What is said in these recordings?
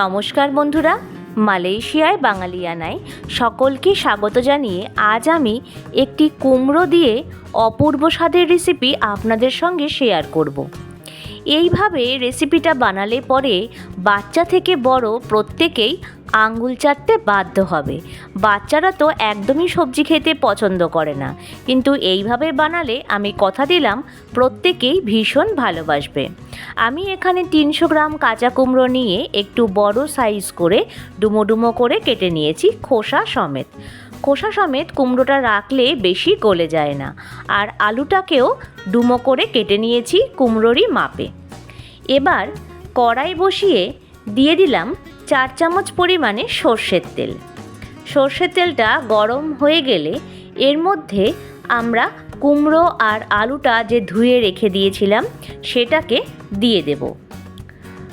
নমস্কার বন্ধুরা, মালয়েশিয়ায় বাঙালিয়ানায় সকলকে স্বাগত জানিয়ে আজ আমি একটি কুমড়ো দিয়ে অপূর্ব স্বাদের রেসিপি আপনাদের সঙ্গে শেয়ার করব। এইভাবে রেসিপিটা বানালে পরে বাচ্চা থেকে বড় প্রত্যেকেই আঙ্গুল চাটতে বাধ্য হবে। বাচ্চারা তো একদমই সবজি খেতে পছন্দ করে না। কিন্তু এইভাবে বানালে আমি কথা দিলাম, প্রত্যেকেই ভীষণ ভালোবাসবে। আমি এখানে তিনশো গ্রাম কাঁচা কুমড়ো নিয়ে একটু বড় সাইজ করে ডুমো ডুমো করে কেটে নিয়েছি খোসা সমেত। খোসা সমেত কুমড়োটা রাখলে বেশি গলে যায় না। আর আলুটাকেও ডুমো করে কেটে নিয়েছি কুমড়োরই মাপে। এবার কড়াই বসিয়ে দিয়ে দিলাম চার চামচ পরিমাণে সর্ষের তেল। সর্ষের তেলটা গরম হয়ে গেলে এর মধ্যে আমরা কুমড়ো আর আলুটা যে ধুয়ে রেখে দিয়েছিলাম, সেটাকে দিয়ে দেব।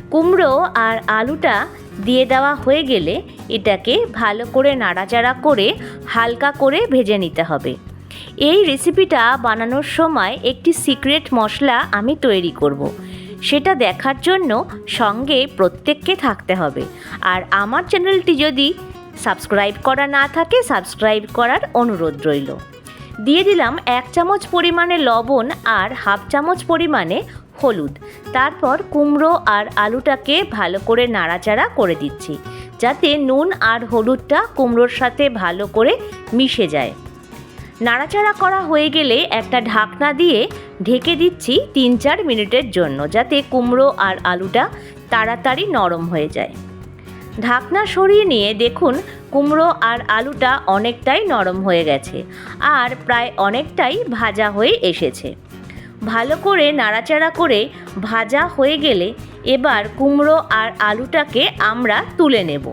কুমড়ো আর আলুটা দিয়ে দেওয়া হয়ে গেলে এটাকে ভালো করে নাড়াচাড়া করে হালকা করে ভেজে নিতে হবে। এই রেসিপিটা বানানোর সময় একটি সিক্রেট মশলা আমি তৈরি করব। সেটা দেখার জন্য সঙ্গে প্রত্যেককে থাকতে হবে। আর আমার চ্যানেলটি যদি সাবস্ক্রাইব করা না থাকে, সাবস্ক্রাইব করার অনুরোধ রইল। দিয়ে দিলাম এক চামচ পরিমাণে লবণ আর হাফ চামচ পরিমাণে হলুদ। তারপর কুমড়ো আর আলুটাকে ভালো করে নাড়াচাড়া করে দিচ্ছি, যাতে নুন আর হলুদটা কুমড়োর সাথে ভালো করে মিশে যায়। নাড়াচাড়া করা হয়ে গেলে একটা ঢাকনা দিয়ে ঢেকে দিচ্ছি তিন চার মিনিটের জন্য যাতে কুমড়ো আর আলুটা তাড়াতাড়ি নরম হয়ে যায়। ঢাকনা সরিয়ে নিয়ে দেখুন কুমড়ো আর আলুটা অনেকটাই নরম হয়ে গেছে আর প্রায় অনেকটাই ভাজা হয়ে এসেছে। ভালো করে নাড়াচাড়া করে ভাজা হয়ে গেলে এবার কুমড়ো আর আলুটাকে আমরা তুলে নেব।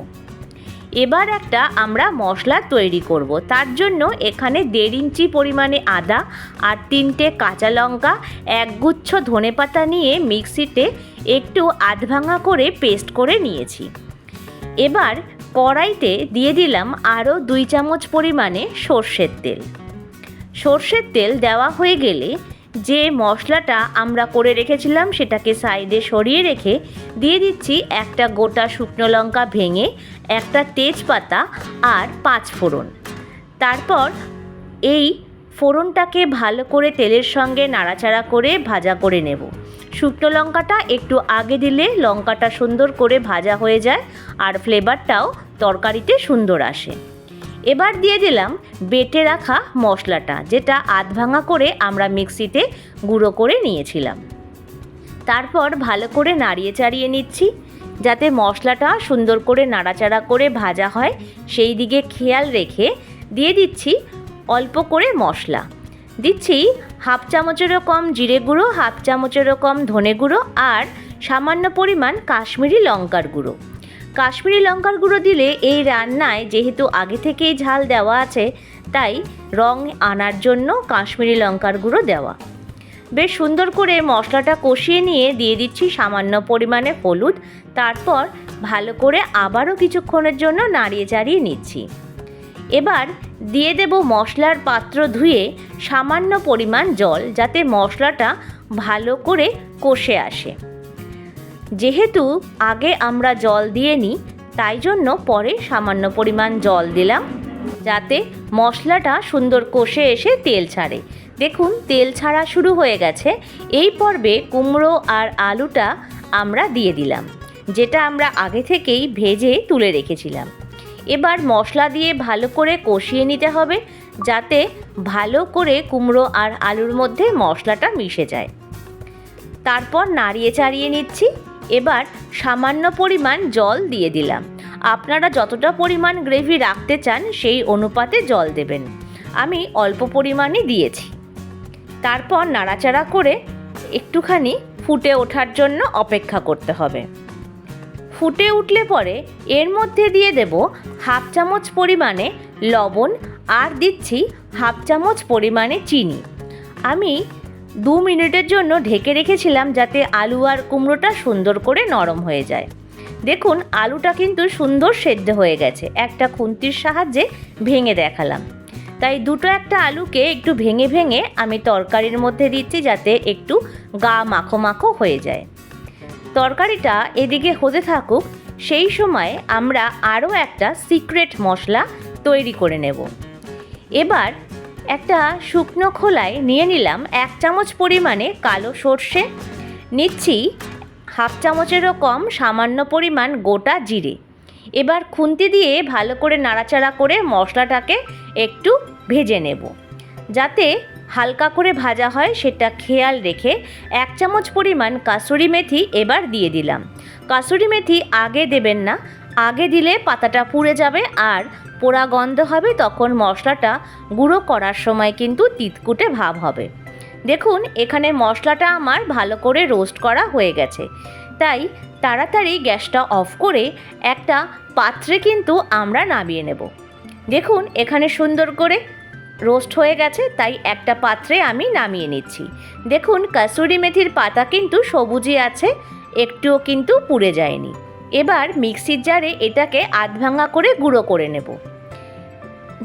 এবার একটা আমরা মশলা তৈরি করব। তার জন্য এখানে দেড় ইঞ্চি পরিমাণে আদা আর তিনটে কাঁচা লঙ্কা একগুচ্ছ ধনেপাতা নিয়ে মিক্সিতে একটু আধ ভাঙা করে পেস্ট করে নিয়েছি। এবার কড়াইতে দিয়ে দিলাম আরও দুই চামচ পরিমাণে সর্ষের তেল। সর্ষের তেল দেওয়া হয়ে গেলে যে মশলাটা আমরা করে রেখেছিলাম সেটাকে সাইডে সরিয়ে রেখে দিয়ে দিচ্ছি একটা গোটা শুকনো লঙ্কা ভেঙে, একটা তেজপাতা আর পাঁচ ফোড়ন। তারপর এই ফোড়নটাকে ভালো করে তেলের সঙ্গে নাড়াচাড়া করে ভাজা করে নেব। শুকনো লঙ্কাটা একটু আগে দিলে লঙ্কাটা সুন্দর করে ভাজা হয়ে যায় আর ফ্লেভারটাও তরকারিতে সুন্দর আসে। এবার দিয়ে দিলাম বেটে রাখা মশলাটা, যেটা আধ ভাঙা করে আমরা মিক্সিতে গুঁড়ো করে নিয়েছিলাম। তারপর ভালো করে নাড়িয়ে চাড়িয়ে নিচ্ছি, যাতে মশলাটা সুন্দর করে নাড়াচাড়া করে ভাজা হয়। সেই দিকে খেয়াল রেখে দিয়ে দিচ্ছি অল্প করে মশলা। দিচ্ছি হাফ চামচেরও কম জিরে গুঁড়ো, হাফ চামচেরও কম ধনে গুঁড়ো আর সামান্য পরিমাণ কাশ্মীরি লঙ্কার গুঁড়ো। কাশ্মীরি লঙ্কার গুঁড়ো দিলে এই রান্নায় যেহেতু আগে থেকেই ঝাল দেওয়া আছে, তাই রং আনার জন্য কাশ্মীরি লঙ্কার গুঁড়ো দেওয়া। বেশ সুন্দর করে মশলাটা কষিয়ে নিয়ে দিয়ে দিচ্ছি সামান্য পরিমাণে হলুদ, তারপর ভালো করে আবারও কিছুক্ষণের জন্য নাড়িয়ে চাড়িয়ে নিচ্ছি। এবার দিয়ে দেব মশলার পাত্র ধুয়ে সামান্য পরিমাণ জল, যাতে মশলাটা ভালো করে কষে আসে। যেহেতু আগে আমরা জল দিয়ে নিই, তাই জন্য পরে সামান্য পরিমাণ জল দিলাম, যাতে মশলাটা সুন্দর কষে এসে তেল ছাড়ে। দেখুন, তেল ছাড়া শুরু হয়ে গেছে। এই পর্বে কুমড়ো আর আলুটা আমরা দিয়ে দিলাম, যেটা আমরা আগে থেকেই ভেজে তুলে রেখেছিলাম। এবার মশলা দিয়ে ভালো করে কষিয়ে নিতে হবে, যাতে ভালো করে কুমড়ো আর আলুর মধ্যে মশলাটা মিশে যায়। তারপর নাড়িয়ে চাড়িয়ে নিচ্ছি। এবার সামান্য পরিমাণ জল দিয়ে দিলাম। আপনারা যতটা পরিমাণ গ্রেভি রাখতে চান, সেই অনুপাতে জল দেবেন। আমি অল্প পরিমাণই দিয়েছি। তারপর নাড়াচাড়া করে একটুখানি ফুটে ওঠার জন্য অপেক্ষা করতে হবে। ফুটে উঠলে পরে এর মধ্যে দিয়ে দেব হাফ চামচ পরিমাণে লবণ আর দিচ্ছি হাফ চামচ পরিমাণে চিনি। আমি দু মিনিটের জন্য ঢেকে রেখেছিলাম যাতে আলু আর কুমড়োটা সুন্দর করে নরম হয়ে যায়। দেখুন, আলুটা কিন্তু সুন্দর সেদ্ধ হয়ে গেছে। একটা খুন্তির সাহায্যে ভেঙে দেখালাম। তাই দুটো একটা আলুকে একটু ভেঙে ভেঙে আমি তরকারির মধ্যে দিচ্ছি যাতে একটু গা মাখো মাখো হয়ে যায়। তরকারিটা এদিকে হতে থাকুক, সেই সময় আমরা আরও একটা সিক্রেট মশলা তৈরি করে নেব। এবার একটা শুকনো খোলায় নিয়ে নিলাম এক চামচ পরিমাণে কালো সর্ষে। নিচ্ছি হাফ চামচেরও কম সামান্য পরিমাণ গোটা জিরে। এবার খুন্তি দিয়ে ভালো করে নাড়াচাড়া করে মশলাটাকে একটু ভেজে নেব। যাতে হালকা করে ভাজা হয় সেটা খেয়াল রেখে এক চামচ পরিমাণ কাসুরি মেথি এবার দিয়ে দিলাম। কাসুরি মেথি আগে দেবেন না আগে দিলে পাতাটা পুড়ে যাবে আর পোড়া গন্ধ হবে, তখন মশলাটা গুঁড়ো করার সময় কিন্তু তিতকুটে ভাব হবে। দেখুন, এখানে মশলাটা আমার ভালো করে রোস্ট করা হয়ে গেছে। তাই তাড়াতাড়ি গ্যাসটা অফ করে একটা পাত্রে কিন্তু আমরা নামিয়ে নেব। দেখুন, এখানে সুন্দর করে রোস্ট হয়ে গেছে, তাই একটা পাত্রে আমি নামিয়ে নিচ্ছি। দেখুন, কাসুরি মেথির পাতা কিন্তু সবুজই আছে, একটুও কিন্তু পুড়ে যায়নি। এবার মিক্সির জারে এটাকে আধ ভাঙা করে গুঁড়ো করে নেব।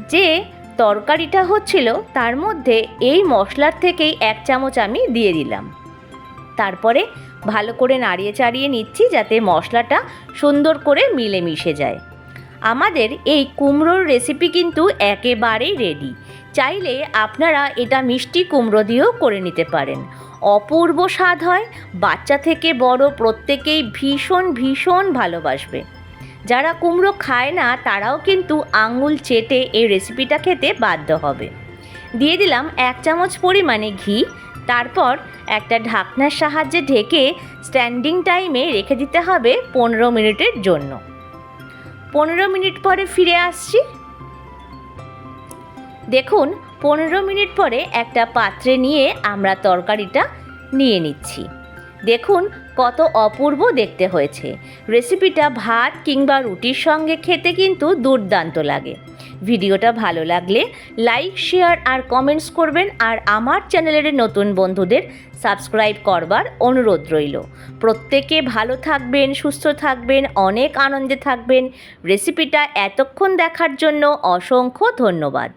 যে তরকারিটা হচ্ছিল, তার মধ্যে এই মশলার থেকেই এক চামচ আমি দিয়ে দিলাম। তারপরে ভালো করে নাড়িয়ে চাড়িয়ে নিচ্ছি যাতে মশলাটা সুন্দর করে মিলে মিশে যায়। আমাদের এই কুমড়োর রেসিপি কিন্তু একেবারেই রেডি চাইলে আপনারা এটা মিষ্টি কুমড়ো দিয়েও করে নিতে পারেন। অপূর্ব স্বাদ হয়। বাচ্চা থেকে বড় প্রত্যেকেই ভীষণ ভীষণ ভালোবাসবে। যারা কুমড়ো খায় না, তারাও কিন্তু আঙুল চেটে এই রেসিপিটা খেতে বাধ্য হবে। দিয়ে দিলাম এক চামচ পরিমাণে ঘি। তারপর একটা ঢাকনার সাহায্যে ঢেকে স্ট্যান্ডিং টাইমে রেখে দিতে হবে পনেরো মিনিটের জন্য। পনেরো মিনিট পরে ফিরে আসছি। দেখুন পনেরো মিনিট পরে একটা পাত্রে নিয়ে আমরা তরকারিটা নিয়ে নিচ্ছি। দেখুন কত অপূর্ব দেখতে হয়েছে। রেসিপিটা ভাত কিংবা রুটির সঙ্গে খেতে কিন্তু দুর্দান্ত লাগে। ভিডিওটা ভালো লাগলে লাইক, শেয়ার আর কমেন্টস করবেন আর আমার চ্যানেলের নতুন বন্ধুদের সাবস্ক্রাইব করবার অনুরোধ রইল। প্রত্যেকে ভালো থাকবেন, সুস্থ থাকবেন, অনেক আনন্দে থাকবেন। রেসিপিটা এতক্ষণ দেখার জন্য অসংখ্য ধন্যবাদ।